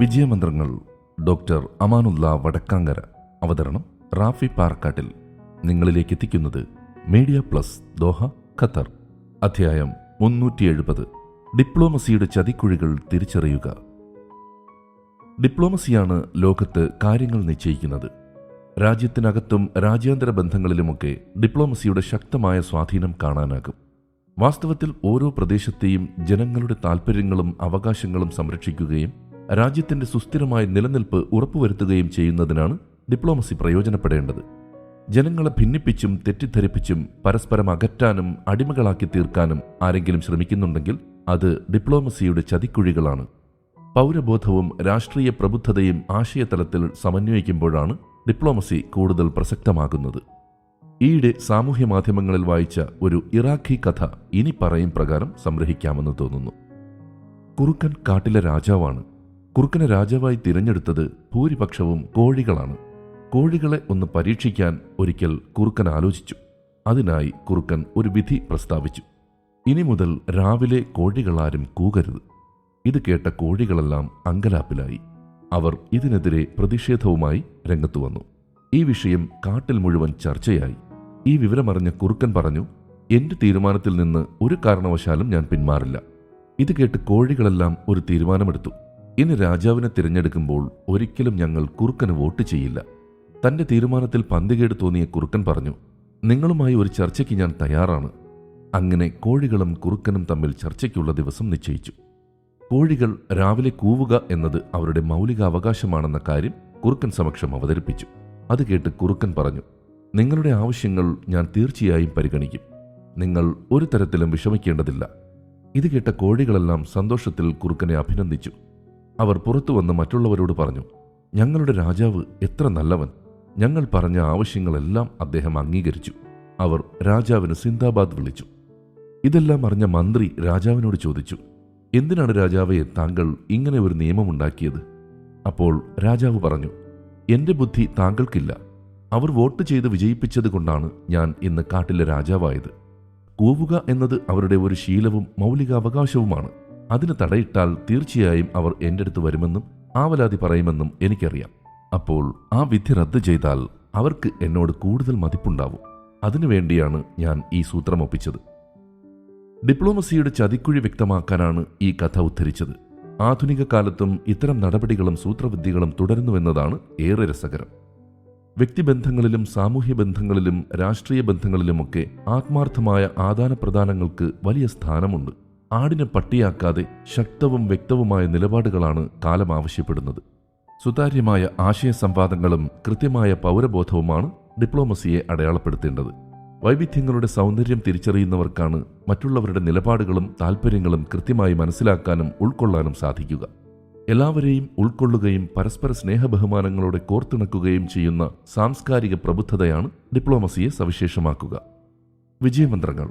വിജയമന്ത്രങ്ങൾ doctor Amanullah വടക്കാങ്കര. അവതരണം റാഫി പാറക്കാട്ടിൽ. നിങ്ങളിലേക്ക് എത്തിക്കുന്നത് മീഡിയ പ്ലസ് ദോഹ ഖത്തർ. അധ്യായം മുന്നൂറ്റി എഴുപത് ഡിപ്ലോമസിയുടെ ചതിക്കുഴികൾ തിരിച്ചറിയുക. ഡിപ്ലോമസിയാണ് ലോകത്ത് കാര്യങ്ങൾ നിശ്ചയിക്കുന്നത്. രാജ്യത്തിനകത്തും രാജ്യാന്തര ബന്ധങ്ങളിലുമൊക്കെ ഡിപ്ലോമസിയുടെ ശക്തമായ സ്വാധീനം കാണാനാകും. വാസ്തവത്തിൽ ഓരോ പ്രദേശത്തെയും ജനങ്ങളുടെ താൽപ്പര്യങ്ങളും അവകാശങ്ങളും സംരക്ഷിക്കുകയും രാജ്യത്തിന്റെ സുസ്ഥിരമായ നിലനിൽപ്പ് ഉറപ്പുവരുത്തുകയും ചെയ്യുന്നതിനാണ് ഡിപ്ലോമസി പ്രയോജനപ്പെടേണ്ടത്. ജനങ്ങളെ ഭിന്നിപ്പിച്ചും തെറ്റിദ്ധരിപ്പിച്ചും പരസ്പരം അകറ്റാനും അടിമകളാക്കി തീർക്കാനും ആരെങ്കിലും ശ്രമിക്കുന്നുണ്ടെങ്കിൽ അത് ഡിപ്ലോമസിയുടെ ചതിക്കുഴികളാണ്. പൗരബോധവും രാഷ്ട്രീയ പ്രബുദ്ധതയും ആശയതലത്തിൽ സമന്വയിക്കുമ്പോഴാണ് ഡിപ്ലോമസി കൂടുതൽ പ്രസക്തമാകുന്നത്. ഈയിടെ സാമൂഹ്യ മാധ്യമങ്ങളിൽ വായിച്ച ഒരു ഇറാഖി കഥ ഇനി പറയും പ്രകാരം സംഗ്രഹിക്കാമെന്ന് തോന്നുന്നു. കുറുക്കൻ കാട്ടിലെ രാജാവാണ് കുറുക്കനെ രാജാവായി തിരഞ്ഞെടുത്തത് ഭൂരിപക്ഷവും കോഴികളാണ്. കോഴികളെ ഒന്ന് പരീക്ഷിക്കാൻ ഒരിക്കൽ കുറുക്കൻ ആലോചിച്ചു. അതിനായി കുറുക്കൻ ഒരു വിധി പ്രസ്താവിച്ചു. ഇനി മുതൽ രാവിലെ കോഴികളാരും കൂകരുത്. ഇത് കേട്ട കോഴികളെല്ലാം അങ്കലാപ്പിലായി. അവർ ഇതിനെതിരെ പ്രതിഷേധവുമായി രംഗത്തു വന്നു. ഈ വിഷയം കാട്ടിൽ മുഴുവൻ ചർച്ചയായി. ഈ വിവരമറിഞ്ഞ കുറുക്കൻ പറഞ്ഞു എന്റെ തീരുമാനത്തിൽ നിന്ന് ഒരു കാരണവശാലും ഞാൻ പിന്മാറില്ല. ഇത് കേട്ട് കോഴികളെല്ലാം ഒരു തീരുമാനമെടുത്തു. ഇനി രാജാവിനെ തിരഞ്ഞെടുക്കുമ്പോൾ ഒരിക്കലും ഞങ്ങൾ കുറുക്കന് വോട്ട് ചെയ്യില്ല. തന്റെ തീരുമാനത്തിൽ പന്തികേട് തോന്നിയ കുറുക്കൻ പറഞ്ഞു നിങ്ങളുമായി ഒരു ചർച്ചയ്ക്ക് ഞാൻ തയ്യാറാണ്. അങ്ങനെ കോഴികളും കുറുക്കനും തമ്മിൽ ചർച്ചയ്ക്കുള്ള ദിവസം നിശ്ചയിച്ചു. കോഴികൾ രാവിലെ കൂവുക എന്നത് അവരുടെ മൗലിക അവകാശമാണെന്ന കാര്യം കുറുക്കൻ സമക്ഷം അവതരിപ്പിച്ചു. അത് കേട്ട് കുറുക്കൻ പറഞ്ഞു നിങ്ങളുടെ ആവശ്യങ്ങൾ ഞാൻ തീർച്ചയായും പരിഗണിക്കും. നിങ്ങൾ ഒരു തരത്തിലും വിഷമിക്കേണ്ടതില്ല. ഇത് കേട്ട കോഴികളെല്ലാം സന്തോഷത്തിൽ കുറുക്കനെ അഭിനന്ദിച്ചു. അവർ പുറത്തു വന്ന് മറ്റുള്ളവരോട് പറഞ്ഞു ഞങ്ങളുടെ രാജാവ് എത്ര നല്ലവൻ. ഞങ്ങൾ പറഞ്ഞ ആവശ്യങ്ങളെല്ലാം അദ്ദേഹം അംഗീകരിച്ചു. അവർ രാജാവിന് സിന്ദാബാദ് വിളിച്ചു. ഇതെല്ലാം അറിഞ്ഞ മന്ത്രി രാജാവിനോട് ചോദിച്ചു എന്തിനാണ് രാജാവെ താങ്കൾ ഇങ്ങനെ ഒരു നിയമമുണ്ടാക്കിയത് അപ്പോൾ രാജാവ് പറഞ്ഞു എന്റെ ബുദ്ധി താങ്കൾക്കില്ല. അവർ വോട്ട് ചെയ്ത് വിജയിപ്പിച്ചത് കൊണ്ടാണ് ഞാൻ ഇന്ന് കാട്ടിലെ രാജാവായത്. കൂവുക എന്നത് അവരുടെ ഒരു ശീലവും മൗലികാവകാശവുമാണ്. അതിന് തടയിട്ടാൽ തീർച്ചയായും അവർ എന്റെ അടുത്ത് വരുമെന്നും ആവലാതി പറയുമെന്നും എനിക്കറിയാം. അപ്പോൾ ആ വിധി റദ്ദ് ചെയ്താൽ അവർക്ക് എന്നോട് കൂടുതൽ മതിപ്പുണ്ടാവും. അതിനുവേണ്ടിയാണ് ഞാൻ ഈ സൂത്രം ഒപ്പിച്ചത്. ഡിപ്ലോമസിയുടെ ചതിക്കുഴി വ്യക്തമാക്കാനാണ് ഈ കഥ ഉദ്ധരിച്ചത്. ആധുനിക കാലത്തും ഇത്തരം നടപടികളും സൂത്രവിദ്യകളും തുടരുന്നുവെന്നതാണ് ഏറെ രസകരം. വ്യക്തിബന്ധങ്ങളിലും സാമൂഹ്യ ബന്ധങ്ങളിലും രാഷ്ട്രീയ ബന്ധങ്ങളിലുമൊക്കെ ആത്മാർത്ഥമായ ആദാനപ്രദാനങ്ങൾക്ക് വലിയ സ്ഥാനമുണ്ട്. ആടിനെ പട്ടിയാക്കാതെ ശക്തവും വ്യക്തവുമായ നിലപാടുകളാണ് കാലം ആവശ്യപ്പെടുന്നത്. സുതാര്യമായ ആശയ സംവാദങ്ങളും കൃത്യമായ പൗരബോധവുമാണ് ഡിപ്ലോമസിയെ അടയാളപ്പെടുത്തേണ്ടത്. വൈവിധ്യങ്ങളുടെ സൗന്ദര്യം തിരിച്ചറിയുന്നവർക്കാണ് മറ്റുള്ളവരുടെ നിലപാടുകളും താൽപ്പര്യങ്ങളും കൃത്യമായി മനസ്സിലാക്കാനും ഉൾക്കൊള്ളാനും സാധിക്കുക. എല്ലാവരെയും ഉൾക്കൊള്ളുകയും പരസ്പര സ്നേഹബഹുമാനങ്ങളോടെ കോർത്തിണക്കുകയും ചെയ്യുന്ന സാംസ്കാരിക പ്രബുദ്ധതയാണ് ഡിപ്ലോമസിയെ സവിശേഷമാക്കുക. വിജയമന്ത്രങ്ങൾ